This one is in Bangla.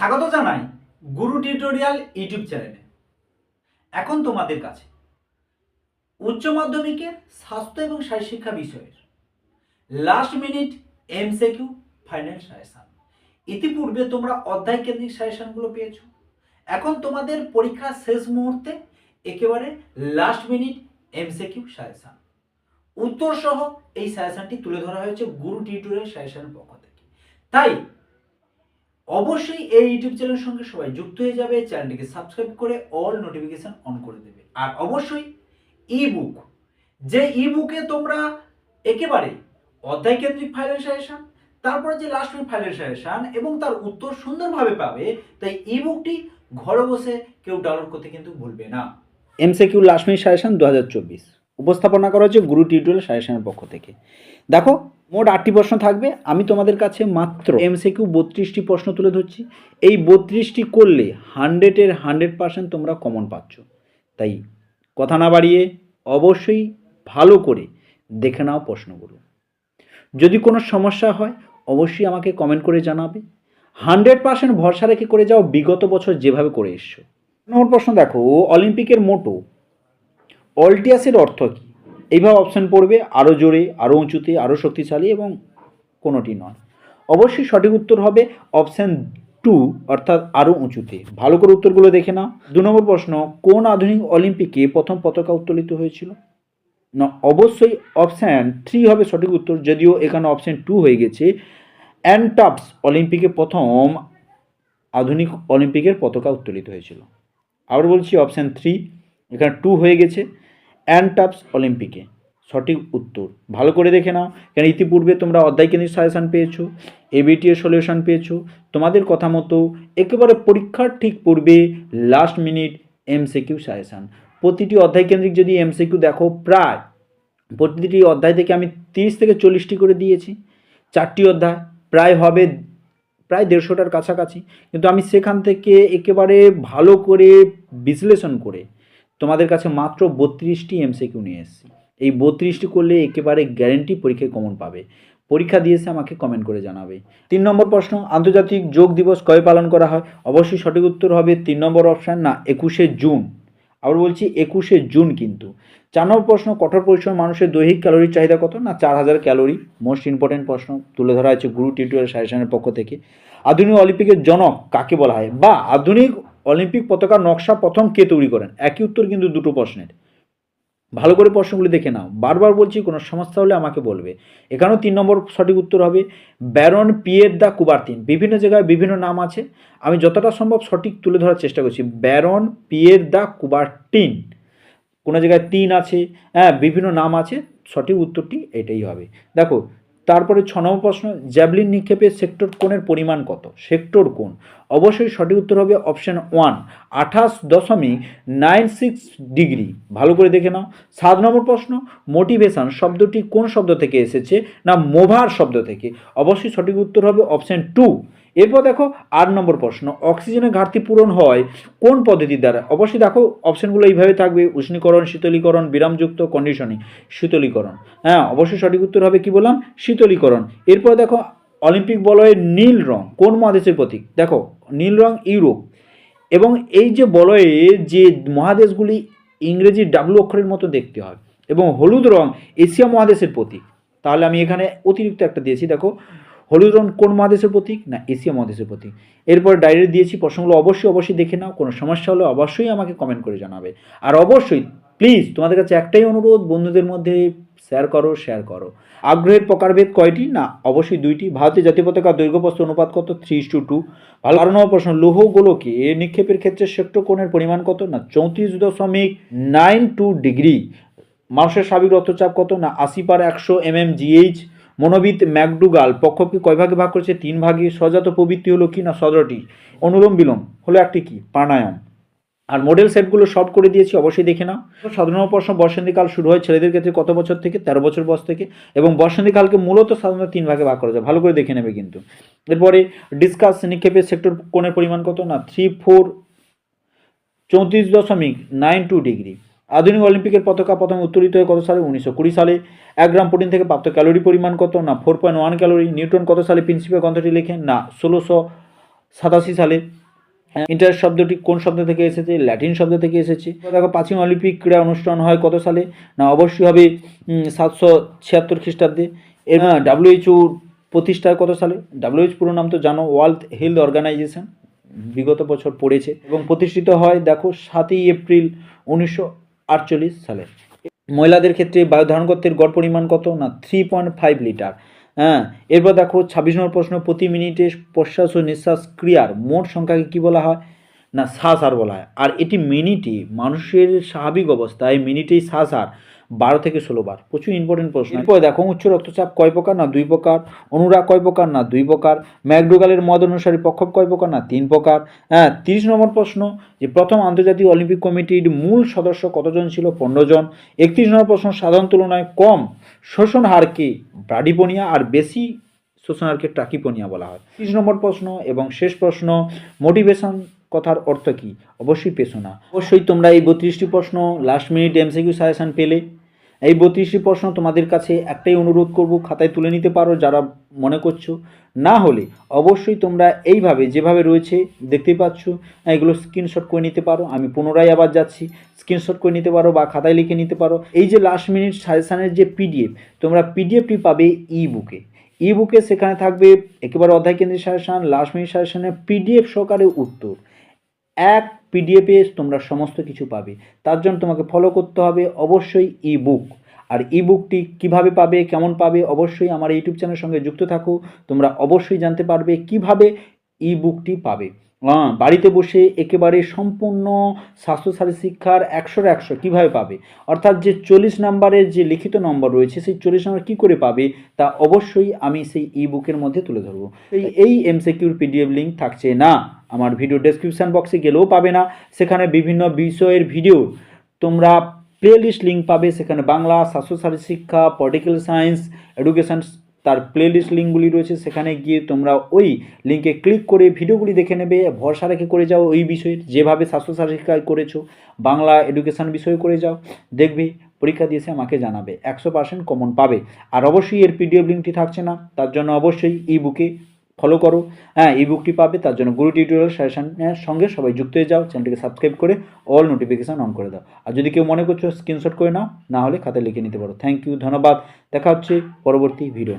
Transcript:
স্বাগত জানাই গুরু টিউটোরিয়াল ইউটিউব চ্যানেলে। এখন তোমাদের কাছে উচ্চ মাধ্যমিকের স্বাস্থ্য এবং শারীরশিক্ষা বিষয়ের last minute MCQ final suggestion ইতিপূর্বে তোমরা অধ্যায় কেন্দ্রিক সাজেশনগুলো পেয়েছ। এখন তোমাদের পরীক্ষার শেষ মুহূর্তে একেবারে লাস্ট মিনিট এমসিকিউ সাজেশন উত্তর সহ এই সাজেশনটি তুলে ধরা হয়েছে গুরু টিউটোরিয়াল সাজেশনের পক্ষ থেকে। তাই অবশ্যই এই ইউটিউব চ্যানেলের সঙ্গে সবাই যুক্ত হয়ে যাবে, চ্যানেলটিকে সাবস্ক্রাইব করে অল নোটিফিকেশন অন করে দেবে। আর অবশ্যই ই বুক যে ই বুকে তোমরা একেবারে অধ্যায় কেন্দ্রিক ফাইনাল সাজেশন তারপরে যে লাস্ট মিনিট ফাইনাল সাজেশন এবং তার উত্তর সুন্দরভাবে পাবে, তাই ই বুকটি ঘরে বসে কেউ ডাউনলোড করতে কিন্তু ভুলবে না। এমসিকিউ লাস্ট মিনিট সাজেশন দু হাজার চব্বিশ। উপস্থাপনা করা হচ্ছে গুরু টিউটোরিয়াল সাজেশনের পক্ষ থেকে। দেখো মোট আটটি প্রশ্ন থাকবে। আমি তোমাদের কাছে মাত্র এমসিকিউ বত্রিশটি প্রশ্ন তুলে ধরছি। এই বত্রিশটি করলে হান্ড্রেডের হান্ড্রেড পার্সেন্ট তোমরা কমন পাচ্ছ। তাই কথা না বাড়িয়ে অবশ্যই ভালো করে দেখে নাও প্রশ্নগুলো। যদি কোনো সমস্যা হয়, অবশ্যই আমাকে কমেন্ট করে জানাবে। হান্ড্রেড পার্সেন্ট ভরসা রেখে করে যাও, বিগত বছর যেভাবে করে এসছো। নম্বর প্রশ্ন দেখো অলিম্পিকের মোটো অল্টিয়াসের অর্থ কী? এইভাবে অপশান পড়বে আরও জোরে আরও উঁচুতে আরও শক্তিশালী এবং কোনোটি নয়। অবশ্যই সঠিক উত্তর হবে অপশান টু অর্থাৎ আরও উঁচুতে। ভালো করে উত্তরগুলো দেখে নাও। দু নম্বর প্রশ্ন, কোন আধুনিক অলিম্পিকে প্রথম পতাকা উত্তোলিত হয়েছিল? না, অবশ্যই অপশান থ্রি হবে সঠিক উত্তর, যদিও এখানে অপশান টু হয়ে গেছে। অ্যান্টাপস অলিম্পিকে প্রথম আধুনিক অলিম্পিকের পতাকা উত্তোলিত হয়েছিল। আবার বলছি অপশান থ্রি এখানে টু হয়ে গেছে। অ্যান্টাপস অলিম্পিকে সঠিক উত্তর। ভালো করে দেখে নাও। কেন ইতিপূর্বে তোমরা অধ্যায় কেন্দ্রিক সাজেশান পেয়েছ এবিটিএ সলিউশন পেয়েছ, তোমাদের কথা মতো একেবারে পরীক্ষার ঠিক পূর্বে লাস্ট মিনিট এমসিকিউ সাজেশান প্রতিটি অধ্যায় কেন্দ্রিক যদি এমসিকিউ দেখো প্রায়, প্রতিটি অধ্যায় থেকে আমি তিরিশ থেকে চল্লিশটি করে দিয়েছি। চারটি অধ্যায় প্রায় হবে প্রায় দেড়শোটার কাছাকাছি। কিন্তু আমি সেখান থেকে একেবারে ভালো করে বিশ্লেষণ করে তোমাদের কাছে মাত্র বত্রিশটি এমসিকিউ নিয়ে এসেছি। এই বত্রিশটি করলে একেবারে গ্যারেন্টি পরীক্ষায় কমন পাবে। পরীক্ষা দিয়েছে আমাকে কমেন্ট করে জানাবে। তিন নম্বর প্রশ্ন, আন্তর্জাতিক যোগ দিবস কবে পালন করা হয়? অবশ্যই সঠিক উত্তর হবে তিন নম্বর অপশান না, একুশে জুন। আবার বলছি একুশে জুন কিন্তু। চার নম্বর প্রশ্ন, কঠোর পরিশ্রম মানুষের দৈহিক ক্যালোরির চাহিদা কত? না, চার হাজার ক্যালোরি মোস্ট ইম্পর্টেন্ট প্রশ্ন, তুলে ধরা হয়েছে গুরু টিউটোরিয়াল সাজেশনের পক্ষ থেকে। আধুনিক অলিম্পিকের জনক কাকে বলা হয়? বা, আধুনিক অলিম্পিক পতাকার নকশা প্রথম কে তৈরি করেন? একই উত্তর কিন্তু দুটো প্রশ্নের। ভালো করে প্রশ্নগুলি দেখে নাও। বারবার বলছি, কোনো সমস্যা হলে আমাকে বলবে। এখানেও তিন নম্বর সঠিক উত্তর হবে, ব্যারন পিয়ের দ্য কুবার্তিন। বিভিন্ন জায়গায় বিভিন্ন নাম আছে। আমি যতটা সম্ভব সঠিক তুলে ধরার চেষ্টা করছি। ব্যারন পিয়ের দ্য কুবার্টিন কোনো জায়গায় তিন আছে হ্যাঁ বিভিন্ন নাম আছে। সঠিক উত্তরটি এটাই হবে। দেখো তারপরে ছ নম্বর প্রশ্ন, জ্যাভলিন নিক্ষেপে সেক্টর কোণের পরিমাণ কত? সেক্টর কোণ। অবশ্যই সঠিক উত্তর হবে অপশান ওয়ান, আঠাশ দশমিক নাইন সিক্স ডিগ্রি। ভালো করে দেখে নাও। সাত নম্বর প্রশ্ন, মোটিভেশান শব্দটি কোন শব্দ থেকে এসেছে না মোভার শব্দ থেকে? অবশ্যই সঠিক উত্তর হবে অপশান টু এরপর দেখো আট নম্বর প্রশ্ন, অক্সিজেনের ঘাটতি পূরণ হয় কোন পদ্ধতির দ্বারা? অবশ্যই দেখো অপশানগুলো এইভাবে থাকবে, উষ্ণীকরণ, শীতলীকরণ, বিরামযুক্ত কন্ডিশনিং শীতলীকরণ। হ্যাঁ অবশ্যই সঠিক উত্তর হবে কি বললাম? শীতলীকরণ। এরপর দেখো অলিম্পিক বলয়ের নীল রং কোন মহাদেশের প্রতীক? দেখো নীল রং ইউরোপ। এবং এই যে বলয়ে যে মহাদেশগুলি ইংরেজি ডাব্লু অক্ষরের মতো দেখতে হয় এবং হলুদ রং এশিয়া মহাদেশের প্রতীক। তাহলে আমি এখানে অতিরিক্ত একটা দিয়েছি, দেখো হলুদ রং কোন মহাদেশের প্রতীক? না, এশিয়া মহাদেশের প্রতীক। এরপর ডায়েরি দিয়েছি প্রশ্নগুলো অবশ্যই অবশ্যই দেখে নাও, কোনো সমস্যা হলে অবশ্যই আমাকে কমেন্ট করে জানাবে। আর অবশ্যই প্লিজ তোমাদের কাছে একটাই অনুরোধ, বন্ধুদের মধ্যে শেয়ার করো শেয়ার করো। আগ্রহের প্রকারভেদ কয়টি? না, অবশ্যই দুইটি। ভারতের জাতীয় পতাকা দৈর্ঘ্যপ্রস্থ অনুপাত কত? Three two two. ভালো আরও নম্বর প্রশ্ন, লৌহ গোলকে নিক্ষেপের ক্ষেত্রে সেক্টর কোণের পরিমাণ কত? না, চৌত্রিশ দশমিক নাইন টু ডিগ্রি মানুষের স্বাভাবিক রক্তচাপ কত? না, আশি পার একশো এম এম জিএইচ মনোবিদ ম্যাকডুগাল পক্ষকে কয় ভাগে ভাগ করেছে? তিন ভাগে। সজাত প্রবৃত্তি হলো কি না সদরটি অনুলোম বিলোম। হলো একটি কি? প্রাণায়াম। আর মডেল সেটগুলো শর্ট করে দিয়েছি, অবশ্যই দেখে নাও। সাধারণ প্রশ্ন বসন্তীকাল শুরু হয় ছেলেদের ক্ষেত্রে কত বছর থেকে? তেরো বছর বয়স থেকে। এবং বসন্তীকালকে মূলত সাধারণত তিন ভাগে ভাগ করা যায়। ভালো করে দেখে নেবে কিন্তু। এরপরে ডিসকাস নিক্ষেপের সেক্টর কোণের পরিমাণ কত? না থ্রি ফোর চৌত্রিশ দশমিক নাইন টু ডিগ্রি আধুনিক অলিম্পিকের পতাকা প্রথম উত্তোলিত হয় কত সালে? উনিশশো কুড়ি সালে। এক গ্রাম প্রোটিন থেকে প্রাপ্ত ক্যালোরি পরিমাণ কত? না four point one calorie Newton কত সালে? প্রিন্সিপাল গ্রন্থটি লেখেন। না, ষোলোশো সাতাশি সালে। ইন্টার শব্দটি কোন শব্দ থেকে এসেছে? ল্যাটিন শব্দ থেকে এসেছে। দেখো, প্রাচীন অলিম্পিক ক্রীড়া অনুষ্ঠান হয় কত সালে? না, অবশ্যই হবে সাতশো ছিয়াত্তর খ্রিস্টাব্দে। এর ডাব্লিউএইচও প্রতিষ্ঠা কত সালে? ডাব্লিউএইচ পুরো নাম তো জানো ওয়ার্ল্ড হেলথ অর্গানাইজেশন বিগত বছর পড়েছে এবং প্রতিষ্ঠিত হয়, দেখো, সাতই এপ্রিল উনিশশো আটচল্লিশ সালে। মহিলাদের ক্ষেত্রে বায়ু ধারণকত্বের গড় পরিমাণ কত? না থ্রি পয়েন্ট ফাইভ লিটার। হ্যাঁ এরপর দেখো, ছাব্বিশ নম্বর প্রশ্ন, প্রতি মিনিটে প্রশ্বাস ও নিঃশ্বাস ক্রিয়ার মোট সংখ্যাকে কী বলা হয়? না, শ্বাস আর বলা হয়। আর এটি মিনিটে মানুষের স্বাভাবিক অবস্থা এই মিনিটেই শ্বাস আর বারো থেকে ষোলো বার। প্রচুর ইম্পর্টেন্ট প্রশ্ন। এরপর দেখো উচ্চ রক্তচাপ কয় প্রকার না দুই প্রকার? অনুরাগ কয় প্রকার না দুই প্রকার? ম্যাকডোগালের মত অনুসারী পক্ষপ কয় প্রকার না তিন প্রকার? হ্যাঁ তিরিশ নম্বর প্রশ্ন যে প্রথম আন্তর্জাতিক অলিম্পিক কমিটির মূল সদস্য কতজন ছিল? পনেরো জন। একত্রিশ নম্বর প্রশ্ন সাধারণ তুলনায় কম। শোষণ হারকে ব্রাডিপোনিয়া আর বেশি শোষণ হারকে ট্রাকিপোনিয়া বলা হয়। তিরিশ নম্বর প্রশ্ন এবং শেষ প্রশ্ন মোটিভেশন কথার অর্থ কী? অবশ্যই পেশোনা অবশ্যই তোমরা এই বত্রিশটি প্রশ্ন লাস্ট মিনিট এমসিকিউ সাজেশন পেলে। এই বত্রিশটি প্রশ্ন তোমাদের কাছে একটাই অনুরোধ করব, খাতায় তুলে নিতে পারো যারা মনে করছ। না হলে অবশ্যই তোমরা এইভাবে যেভাবে রয়েছে দেখতে পাচ্ছ, এগুলো স্ক্রিনশট করে নিতে পারো। আমি পুনরায় আবার যাচ্ছি স্ক্রিনশট করে নিতে পারো বা খাতায় লিখে নিতে পারো। এই যে লাস্ট মিনিট সাজেশানের যে পিডিএফ তোমরা পিডিএফটি পাবে ই বুকে ই বুকে সেখানে থাকবে একেবারে অধ্যায় কেন্দ্রের সাজেশান লাস্ট মিনিট সাজেশানের পিডিএফ সহকারে উত্তর। এক পিডিএফে তোমরা সমস্ত কিছু পাবে। তার জন্য তোমাকে ফলো করতে হবে অবশ্যই ই বুক আর ই বুকটি কীভাবে পাবে, কেমন পাবে, অবশ্যই আমার ইউটিউব চ্যানেলের সঙ্গে যুক্ত থাকো। তোমরা অবশ্যই জানতে পারবে কীভাবে ই বুকটি পাবে। বাড়িতে বসে একেবারে সম্পূর্ণ স্বাস্থ্যসাথী শিক্ষার একশোর একশো কীভাবে পাবে? অর্থাৎ যে চল্লিশ নাম্বারের যে লিখিত নম্বর রয়েছে, সেই চল্লিশ নম্বর কী করে পাবে, তা অবশ্যই আমি সেই ই বুকের মধ্যে তুলে ধরবো। এই এই এমসিকিউর পিডিএফ লিঙ্ক থাকছে না। আমার ভিডিও ডেসক্রিপশান বক্সে গেলেও পাবে না। সেখানে বিভিন্ন বিষয়ের ভিডিও তোমরা প্লে লিস্ট লিঙ্ক পাবে। সেখানে বাংলা স্বাস্থ্যসাথী শিক্ষা পলিটিক্যাল সায়েন্স এডুকেশান তার প্লে লিস্ট লিঙ্কগুলি রয়েছে। সেখানে গিয়ে তোমরা ওই লিঙ্কে ক্লিক করে ভিডিওগুলি দেখে নেবে। ভরসা রেখে করে যাও ওই বিষয়ের যেভাবে স্বাস্থ্যসাথী শিক্ষায় করেছ, বাংলা এডুকেশান বিষয়ে করে যাও। দেখবে, পরীক্ষা দিয়েছে, আমাকে জানাবে। একশো পার্সেন্ট কমন পাবে। আর অবশ্যই এর পিডিএফ লিঙ্কটি থাকছে না। তার জন্য অবশ্যই ই বুকে ফলো করো। হ্যাঁ এই বুকটি পাবে, তার জন্য গুরু টিউটোরিয়াল সাজেশনের সঙ্গে সবাই যুক্ত হয়ে যাও চ্যানেলটিকে সাবস্ক্রাইব করে অল নোটিফিকেশান অন করে দাও। আর যদি কেউ মনে করছ স্ক্রিনশট করে নাও, না হলে খাতায় লিখে নিতে পারো। থ্যাংক ইউ ধন্যবাদ। দেখা হচ্ছে পরবর্তী ভিডিও